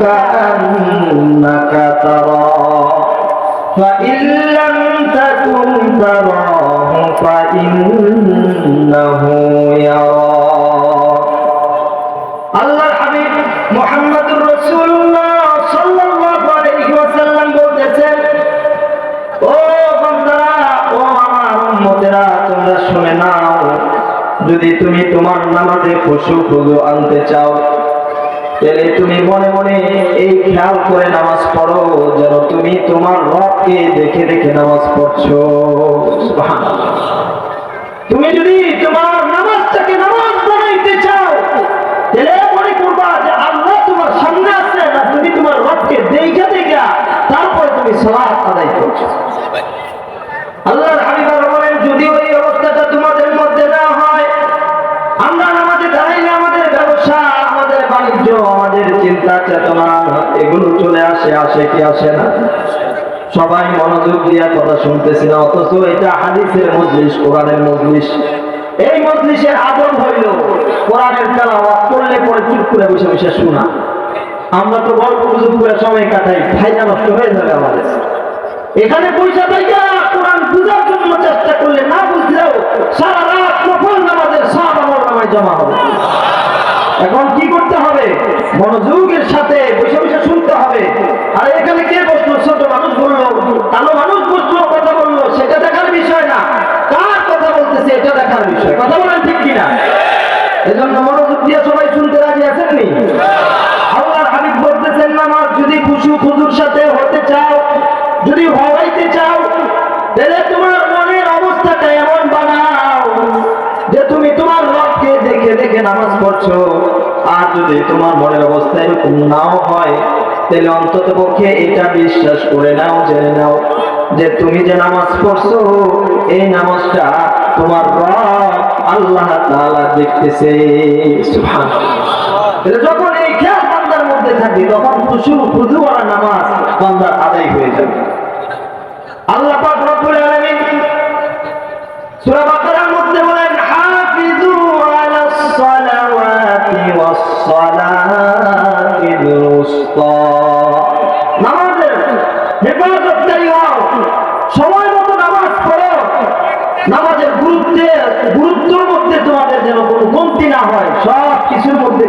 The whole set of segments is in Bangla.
كأنك تراه فإن لم تكن تراه فإنه يراك আল্লাহর হাবিব মুহাম্মদুর রাসূলুল্লাহ সাল্লাল্লাহু আলাইহি ওয়াসাল্লাম বলতেছেন ও বান্দারা ও আমার উম্মতেরা তোমরা শুনে নাও যদি তুমি তোমার নামাজে খুশু খুজু আনতে চাও তাহলে তুমি মনে মনে এই খেয়াল করে নামাজ পড়ো, যেন তুমি তোমার রবকে দেখে দেখে নামাজ পড়ছো। তুমি যদি তোমার নামাজটাকে নামাজ বানাইতে চাও, তাহলে মনে করবা যে আল্লাহ তোমার সামনে আছে না, তুমি তোমার রবকে দেখা দেখা তারপরে তুমি সালাত আদায় করছ। আল্লাহর হাবিবার বলেন যদি ওই অবস্থাটা তোমাদের মধ্যে না হয়, আমরা নামাজে আমাদের বাণিজ্য আমাদের চিন্তা চেতনা, এগুলো চলে আসে আসে কি আসে না? সবাই মনোযোগ দিয়া কথা শুনতেছি না, অথচ এটা হাদিসের মজলিস, কোরআনের মজলিস। এই মজলিসের আদর হইল কোরআনের তেলাওয়াত করলে পরে চুপ করে বসে বসে শোনা। আমরা তো গল্প গুজব করে সময় কাটাই ফায়দা নষ্ট হয়ে যাবে আমাদের। এখানে পয়সা পাইয়া কোরআন বুঝার জন্য চেষ্টা করলে না বুঝলেও সারা রাত নফল নামাজের সব আমল নামায় জমা হবে। এখন মনোযোগের সাথে বসে বসে শুনতে হবে। আর এখানে কে বসল? ছোট মানুষ বলল, কালো মানুষ বসল, কথা বলল, সেটা দেখার বিষয় না। কার কথা বলতেছে, এটা দেখার বিষয়। কথা বলেন ঠিক কিনা? এজন্য মনোযোগ দিয়ে সবাই শুনতে রাজি আছেননি আল্লাহর হাবিব বলতেছেন, নামাজ যদি খুশু খুজুর সাথে হতে চাও, যদি হওয়াইতে চাও, তাহলে তোমার মনের অবস্থাটা এমন বানাও যে তুমি তোমার রবকে দেখে দেখে নামাজ পড়ছো। আর যদি তোমার মনের অবস্থা এরকম নাও হয়, তাহলে অন্তত পক্ষে এটা বিশ্বাস করে নাও, জেনে নাও যে তুমি যে নামাজ পড়ছো, এই নামাজটা তোমার আল্লাহ তাআলা দেখতেছে। যখন এই খেয়াল বান্দার মধ্যে থাকবে, তখন খুশু খুজুওয়ালা নামাজ বান্দার আদায় হয়ে যাবে। আল্লাহ পাক রব্বুল আলামিন সূরা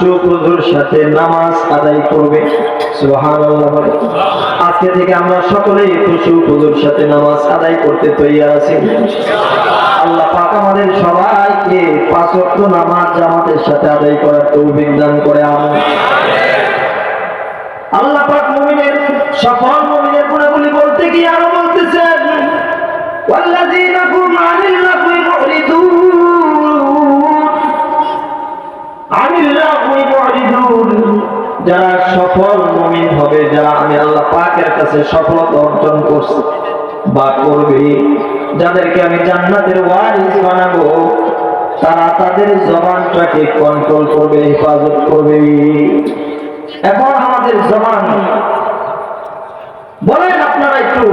খুশু খুজুর সাথে নামাজ আদায় করবে সুবহানাল্লাহ বলে। আজকে থেকে আমরা সকলেই খুশু খুজুর সাথে নামাজ আদায় করতে তৈরি আছি আল্লাহ পাক আমাদের সবাইকে পাঁচ ওয়াক্ত নামাজ জামাতের সাথে আদায় করার তৌফিক দান করে আমিন আল্লাহ পাক মুমিনের সফল মুমিনের গুণাবলী বলতে গিয়ে আরো বলতেছেন والذين যারা সফল মুমিন হবে, যারা আমি আল্লাহ পাকের কাছে সফলতা অর্জন করছি বা করবে, যাদেরকে আমি জান্নাতের ওয়ারিস বানাবো, তারা তাদের জবানটাকে কন্ট্রোল করবে, হেফাজত করবে। এখন আমাদের জবান, বলেন আপনারা একটু,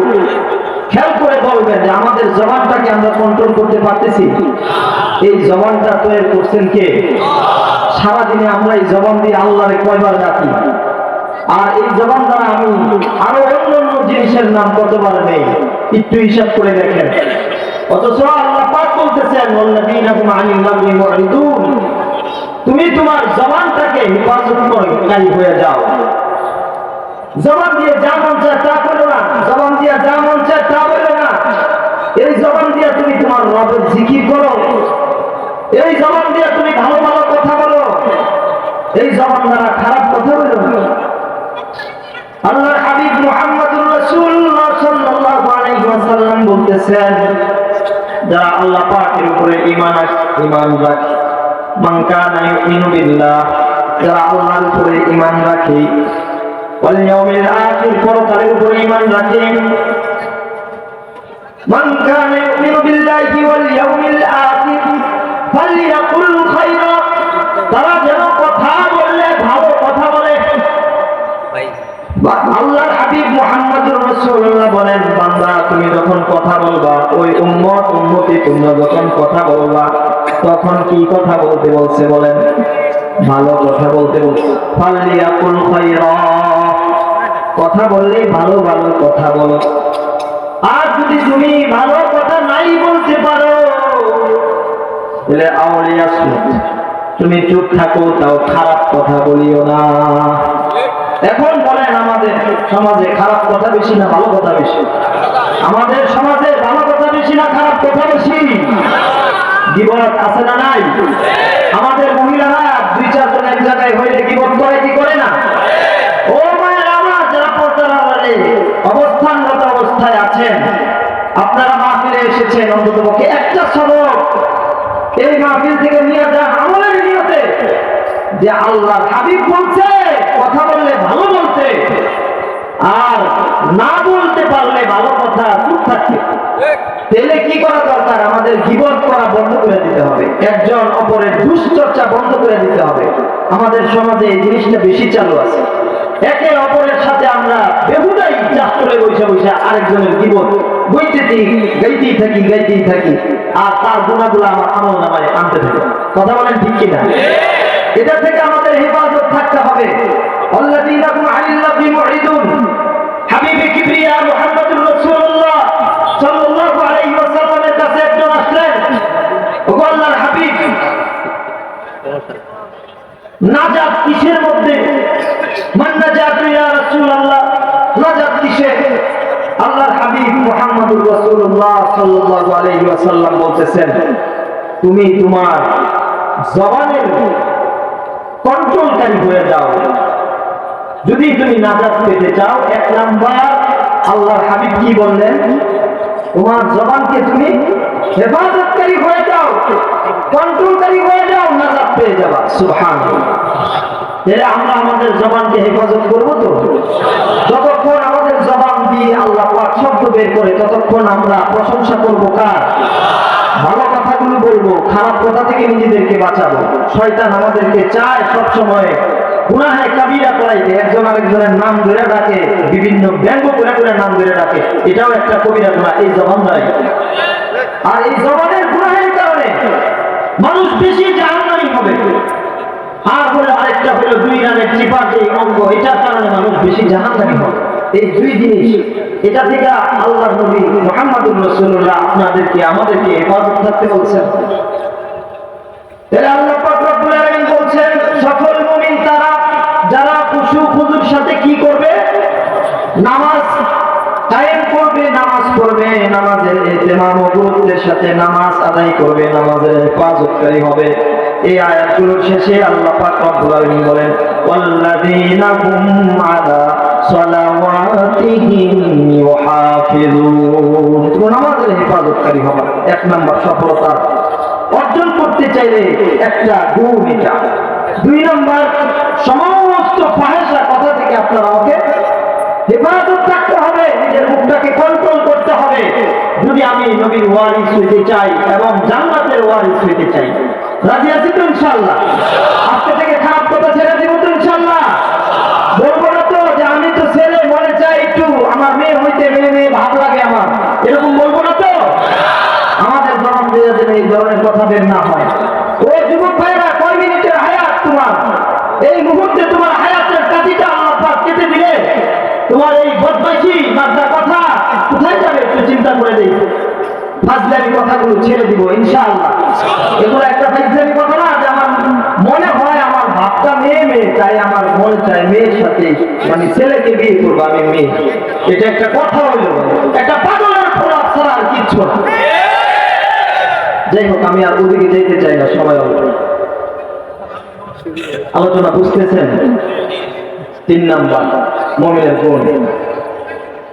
খেয়াল করে বলবেন যে আমাদের জবানটাকে আমরা কন্ট্রোল করতে পারতেছি? এই জবানটা তৈরি করছেন কে? সারাদিনে আমরা এই জবান দিয়ে আল্লাহরে কয়বার ডাকি। আর এই জবান দ্বারা আমি আরও অন্য অন্য জিনিসের নাম কতবার নেই, একটু হিসাব করে দেখেন। অথচ আল্লাহ পাক বলতেছেন তুমি তোমার জবানটাকে হেফাজত কারী হয়ে যাও। জবান দিয়ে যা মন চায় তা করো না, জবান দিয়ে যা মন চায় তা বলো না। এই জবান দিয়ে তুমি তোমার রবের জিকির করো। এই জবান দিয়ে তুমি ভালো এই জবান দ্বারা খারাপ কথা বলল না আল্লাহ হাবিব মুহাম্মদুর রাসূলুল্লাহ সাল্লাল্লাহু আলাইহি ওয়াসাল্লাম বলতেছেন, যারা আল্লাহ পাকের উপরে ঈমান ঈমান রাখে, মান কানা ইউমিনু বিল্লাহ, যারা আল্লাহর উপরে ঈমান রাখে, ওয়াল ইয়াউমিল আখির, পরকালের উপরে ঈমান রাখে, মান কানা ইউমিনু বিল্লাহি ওয়াল ইয়াউমিল আখির ফালইয়াকুল খাইরা তারা যেন কথা বললে ভালো কথা বলে। আল্লাহর হাবিব মুহাম্মদুর রাসূলুল্লাহ বলেন বান্দা তুমি যখন কথা বলবা ওই উম্মত উম্মতি তোমরা যখন কথা বলবা তখন কি কথা বলতে বলছে বলেন? ভালো কথা বলতে বলছে। খায়রা। কথা বললে ভালো ভালো কথা বলো। আর যদি তুমি ভালো তুমি চুপ থাকো, তাও খারাপ কথা বলিও না। এখন বলেন আমাদের সমাজে খারাপ কথা বেশি না ভালো কথা বেশি? আমাদের সমাজে ভালো কথা বেশি না খারাপ কথা বেশি? বিপদ আছে না নাই? আমাদের মহিলারা দুই চারজন এক জায়গায় হইলে বিপদ করে, কি করে না? ও মায়ের, আমার যারা পর্দার আড়ালে অবস্থানগত অবস্থায় আছেন, আপনারা মাহফিলে এসেছেন অন্তত পক্ষে একটা সবক এই মাহফিল থেকে নিয়ে যান। যে আল্লাহ হাবিব বলছে, কথা বললে ভালো বলতে আর না বলতে পারলে ভালো কথা চুপ থাকতে তাহলে কি করা দরকার? আমাদের জীবন করা বন্ধ করে দিতে হবে। একজন অপরের দুশ্চর্চা বন্ধ করে দিতে হবে। আমাদের সমাজে এই জিনিসটা বেশি চালু আছে। একে অপরের সাথে আমরা বেহুদাই চাষ করে বসে বসে আরেকজনের গিবত বইতেছি গাইতেই থাকি গাইতেই থাকি আর তার গুণাগুলো আমার আমল নামায় আনতে থাকি। কথা বলেন ঠিক কিনা? এটা থেকে আমাদের হেফাজত থাকতে হবে। হাবিবে কিবরিয়া মুহাম্মদুর রাসূলুল্লাহ সাল্লাল্লাহু আলাইহি ওয়াসাল্লামের কাছে একজন আসলেন। ওগো আল্লাহর হাবিব নাজাত কিসের মধ্যে? বলতেছেন, তুমি তোমার জবানের কন্ট্রোলকারী হয়ে যাও। যদি তুমি নাজাত পেতে চাও, এক নাম্বার আল্লাহর হাবিব কি বললেন? তোমার জবানকে তুমি হেফাজতকারী হয়ে যাও কন্ট্রোলকারী হয়ে যাও, নাজাত পেয়ে যাবা। সুবহান তাহলে আমরা আমাদের জবানকে হেফাজত করব তো? যতক্ষণ আমাদের জবান দিয়ে আল্লাহ শব্দ বের করে, ততক্ষণ আমরা প্রশংসা করব কার? ভালো কথাগুলো বলব, খারাপ কথা থেকে নিজেদেরকে বাঁচাবো। শয়তান আমাদেরকে চায় সব সময় গুনাহে কাবিরা করাইতে। একজন আরেকজনের নাম ধরে ডাকে, বিভিন্ন ব্যঙ্গ করে করে নাম ধরে ডাকে। এটাও একটা কবিরা গুণা এই জবান নাই আর এই জবানের গুনাহের কারণে মানুষ বেশি জাহান্নামী হবে আর হলো আরেকটা হলো দুই রানের চিপার যে অঙ্গ। এটার কারণে মানুষ বেশি জাহান্নামী হবে এই দুই জিনিস, এটা থেকে আল্লাহ নবী মোহাম্মদুর রসুল্লাহ আপনাদেরকে, আমাদেরকে হেফাজত থাকতে বলছেন। নামাজের হেফাজতকারী হবে। এই আয়াতগুলোর শেষে আল্লাহ পাক রব্বুল আলামিন বলেন, ওয়াল্লাযীনা হুম আলা সালাওয়াতিহিম ইউহাফিজুন। নামাজের হেফাজতকারী হবে। এক নম্বর সফলতা অর্জন করতে চাইলে একটা গুণ এটা। দুই নম্বর, সমস্ত ফাহেসা কথা থেকে আপনার আমাকে হেফাজত রাখতে হবে, নিজের মুখটাকে কন্ট্রোল করতে হবে। যদি আমি নবীর ওয়ারিস হইতে চাই এবং জান্নাতের ওয়ারিস হইতে চাই রাজি আছি তো ইনশাল্লাহ আজকে থেকে খারাপ কথা ছেড়ে দিব তো ইনশাল্লাহ বলব না তো যে আমি তো ছেলে মনে চাই একটু। আমার মেয়ে হইতে মেয়ে মেয়ে ভাব লাগে আমার। এরকম বলব না তো? আমাদের জবান দিয়ে যেন এই ধরনের কথা বের না হয়। ও যুবক ভাইরা, কয় মিনিটের হায়াত তোমার? এই মুহূর্তে তোমার হায়াতের কাঠিটা পাক কেটে দিলে। তোমার এই বদমাইশি মাদ্দা কথা কোথায় যাবে একটু চিন্তা করে দিই ফাজলামি কথাগুলো ছেড়ে দিব, ইনশাআল্লাহ। এগুলো একটা ফাজলামি কথা না, যে আমার মনে হয় আমার ভাবটা মেয়ে মেয়ে তাই আমার মন চায় মেয়ের সাথে মানে ছেলেকে বিয়ে করব আমি মেয়ে। এটা একটা কথা হইল একটা পাগলের ফোলা ছাড়া আর কিচ্ছু না। যাই হোক, আমি আর ওদিকে যেতে চাই না, সময় অল্প। আলোচনা বুঝতেছেন? তিন নাম্বার, মমিনের গুণ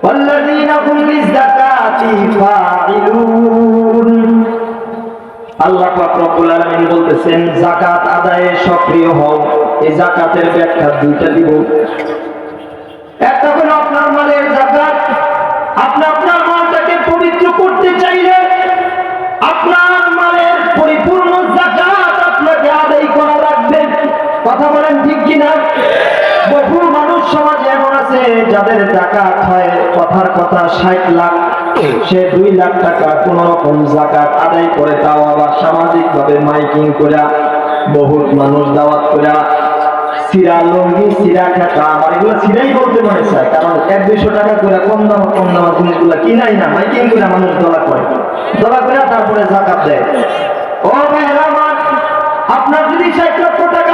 والذين هم للزكاة فاعلون আল্লাহ পাক রব্বুল আলামিন বলতেছেন যাকাত আদায়ে সক্রিয় হও এই জাকাতের ব্যাখ্যা দুইটা দিব একটা হলো আপনার মালের জাকাত আপনি আপনার মালটাকে পবিত্র করতে চাইলে আপনার মালের পরিপূর্ণ জাকাত আপনাকে আদায় করা লাগবে কথা বলেন ঠিক কিনা বহু যাদের জাকাত হয়, কথার কথা ষাট লাখ, সে দুই লাখ টাকা কোন রকম জাকাত আদায় করে তাও আবার সামাজিক ভাবে মাইকিং করে বহুত মানুষ দাওয়াত করে। তারপরে জাকাত দেয়। ও আপনার যদি ষাট লক্ষ টাকা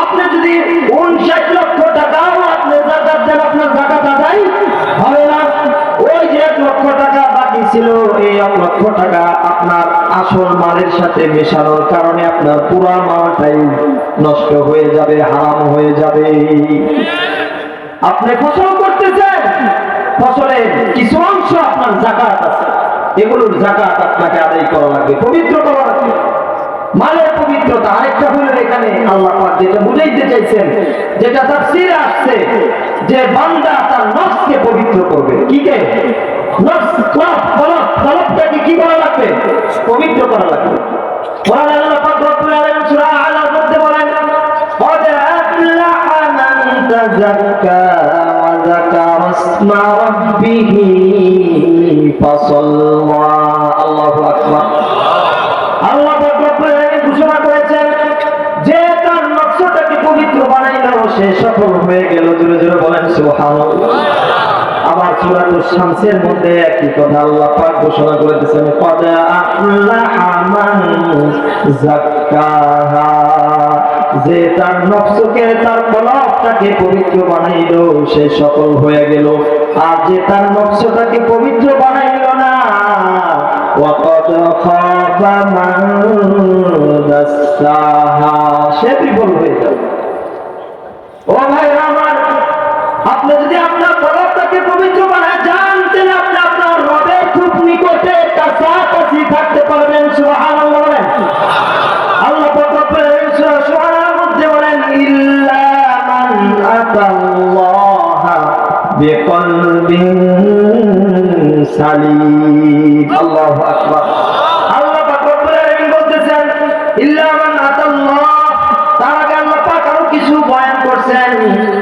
আপনি যদি উনষাট আপনি জাকাত দেন, আপনার ফসলের কিছু অংশ আপনার জাকাত আছে। এগুলোর জাকাত আপনাকে আদায় করা লাগবে পবিত্র করা লাগবে। মালের পবিত্রতা আরেকটা হলো এখানে আল্লাহ পাক যেটা বুঝাইতে চাইছেন যেটা তাফসীরে আসছে যে বান্দা তার নফসকে পবিত্র করবে কি কে নফস কলব কলব কলবটাকে কি করা লাগবে পবিত্র করা লাগবে কোরআন আল্লাহ পাক রব্বুল আলামিন সূরা আলার মধ্যে বলেন قد أفلح من تزكى وذكر اسم ربه فصلى সে সফল হয়ে গেল, জোরে জোরে বলেন সুহান আবার শামসের মধ্যে কথা আল্লাহ পাক ঘোষণা করে যে তার নকশকে তার কলপটাকে পবিত্র বানাইল, সে সফল হয়ে গেল। আর যে তার নকশটাকে পবিত্র বানাইল না সে বিফল হয়ে যাবে ও ভাই আমার আপনি যদি আপনার কলবটাকে পবিত্র বানায় জানতেন আপনি আপনার রবের খুব নিকটে কাছাকাছি থাকতে পারবেন, সুবহানাল্লাহ বলেন। আল্লাহ শুআরার মধ্যে বলেন, ইল্লা মান আতাল্লাহা বিকলবিন সালিম। আল্লাহু আকবার। আল্লাহ পাক রব্বুল বলতেছেন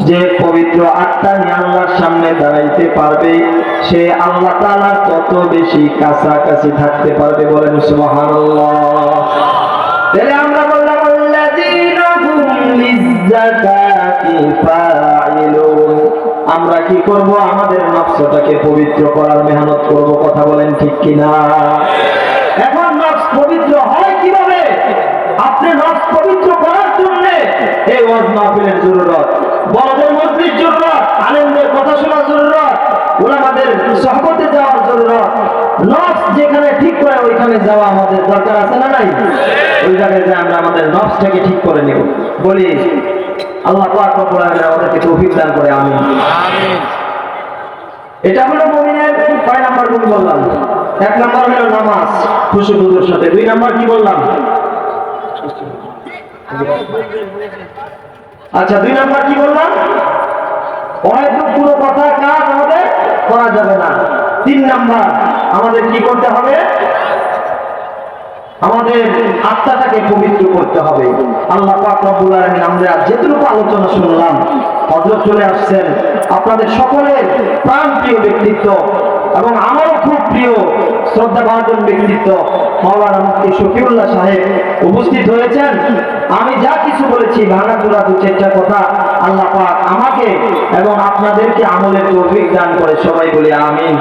যে পবিত্র আত্মা নিয়ে আল্লাহর সামনে দাঁড়াইতে পারবে, সে আল্লাহ তাআলার তত বেশি কাছাকাছি থাকতে পারবে বলেন তাহলে আমরা বললাম আমরা কি করব? আমাদের নফসটাকে পবিত্র করার মেহনত করব, কথা বলেন ঠিক কিনা? এই ওয়াজ মাহফিলের জরুরত। বড়দের মজলিস জরুরত আলেমদের কথা শোনার জরুরত ওলামাদের সহবতে যাওয়ার জরুরত। নফস যেখানে ঠিক করে ওইখানে যাওয়া আমাদের দরকার আছে না নাই? ওই জায়গায় যে আমরা আমাদের নফসটাকে ঠিক করে নেব। বলি আল্লাহ পাক রব্বুল আলামিন আমাদেরকে তৌফিক দান করে আমিন। এটা হলো মুমিনের কয় নাম্বার গুণ বললাম? এক নাম্বার হলো নামাজ খুশি বুজুর সাথে। দুই নাম্বার কি বললাম? আচ্ছা দুই নাম্বার কি বললাম? হয়তো পুরো কথা, কাজ আমাদের করা যাবে না। তিন নাম্বার, আমাদের কি করতে হবে? আমাদের আত্মাটাকে পবিত্র করতে হবে। আল্লাহ আমরা যেটুকু আলোচনা শুনলাম, হযরত চলে আসছেন। আপনাদের সকলের প্রাণ প্রিয় ব্যক্তিত্ব এবং আমারও খুব প্রিয় শ্রদ্ধা ভাজন ব্যক্তিত্ব শফিউল্লাহ সাহেব উপস্থিত হয়েছেন। আমি যা কিছু বলেছি, ভাঙা চূড়া দু চারটা কথা আল্লাহ পাক আমাকে এবং আপনাদেরকে আমলের তৌফিক দান করে। সবাই বলে আমিন।